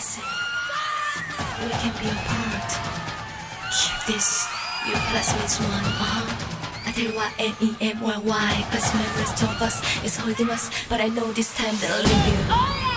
missing. we can be apart. Keep this, you plus me is one, uh-huh. I tell you what, M-E-M-Y-Y cause memories of us is holding us, but I know this time they'll leave you.